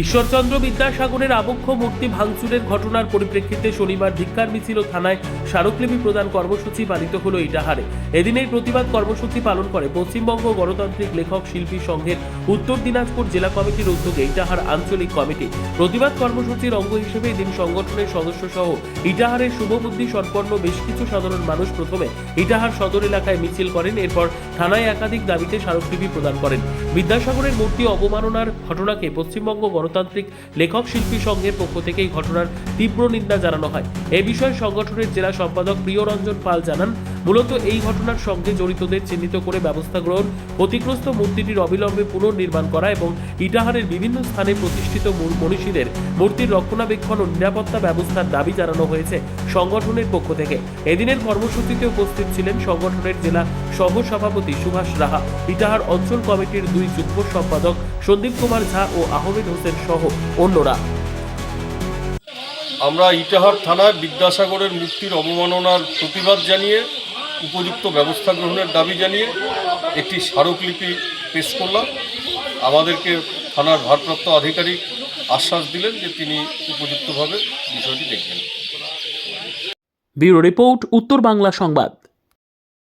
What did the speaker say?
ঈশ্বরচন্দ্র বিদ্যাসাগরের আবক্ষ মূর্তি ভাঙচুরের ঘটনার পরিপ্রেক্ষিতে শনিবার ধিক্কার মিছিল থানায় স্মারকলিপি প্রদান কর্মসূচি পালিত হলো ইটাহারে। এদিনের প্রতিবাদ কর্মসূচি পালন করে পশ্চিমবঙ্গ গণতান্ত্রিক লেখক শিল্পী সংঘের উত্তর দিনাজপুর জেলা কমিটির উদ্যোগে ইটাহার আঞ্চলিক কমিটি। প্রতিবাদ কর্মসূচির অঙ্গ হিসেবে এদিন সংগঠনের সদস্য সহ ইটাহারের শুভবুদ্ধি সম্পন্ন বেশ কিছু সাধারণ মানুষ প্রথমে ইটাহার সদর এলাকায় মিছিল করেন, এরপর থানায় একাধিক দাবিতে স্মারকলিপি প্রদান করেন। বিদ্যাসাগরের মূর্তি অবমাননার ঘটনাকে পশ্চিমবঙ্গ গণতান্ত্রিক লেখক শিল্পী সংঘের পক্ষ থেকে এই ঘটনার তীব্র নিন্দা জানানো হয়। এ বিষয়ে সংগঠনের জেলা সম্পাদক প্রিয়রঞ্জন পাল জানান মূলত এই ঘটনার সঙ্গে জড়িতদের চিহ্নিত করে ব্যবস্থা গ্রহণ, ক্ষতিগ্রস্ত মূর্তিটির অবিলম্বে পুনর্নির্মাণ করা এবং ইটাহারের বিভিন্ন স্থানে প্রতিষ্ঠিত মনীষীদের মূর্তির রক্ষণাবেক্ষণ ও নিরাপত্তা ব্যবস্থার দাবি জানানো হয়েছে সংগঠনের পক্ষ থেকে। এদিনের কর্মসূচিতে উপস্থিত ছিলেন সংগঠনের জেলা সহ সভাপতি সুভাষ রাহা, ইটাহার অঞ্চল কমিটির দুই যুগ্ম সম্পাদক সন্দীপ কুমার ঝা ও আহমেদ হোসেন সহ অন্যরা। আমরা ইটাহার থানায় বিদ্যাসাগরের মূর্তির অবমাননার প্রতিবাদ জানিয়ে উপযুক্ত ব্যবস্থা গ্রহণের দাবি জানিয়ে একটি স্মারকলিপি পেশ করলাম। আমাদেরকে থানার ভারপ্রাপ্ত আধিকারিক আশ্বাস দিলেন যে তিনি উপযুক্তভাবে বিষয়টি দেখবেন। ব্যুরো রিপোর্ট, উত্তর বাংলা সংবাদ।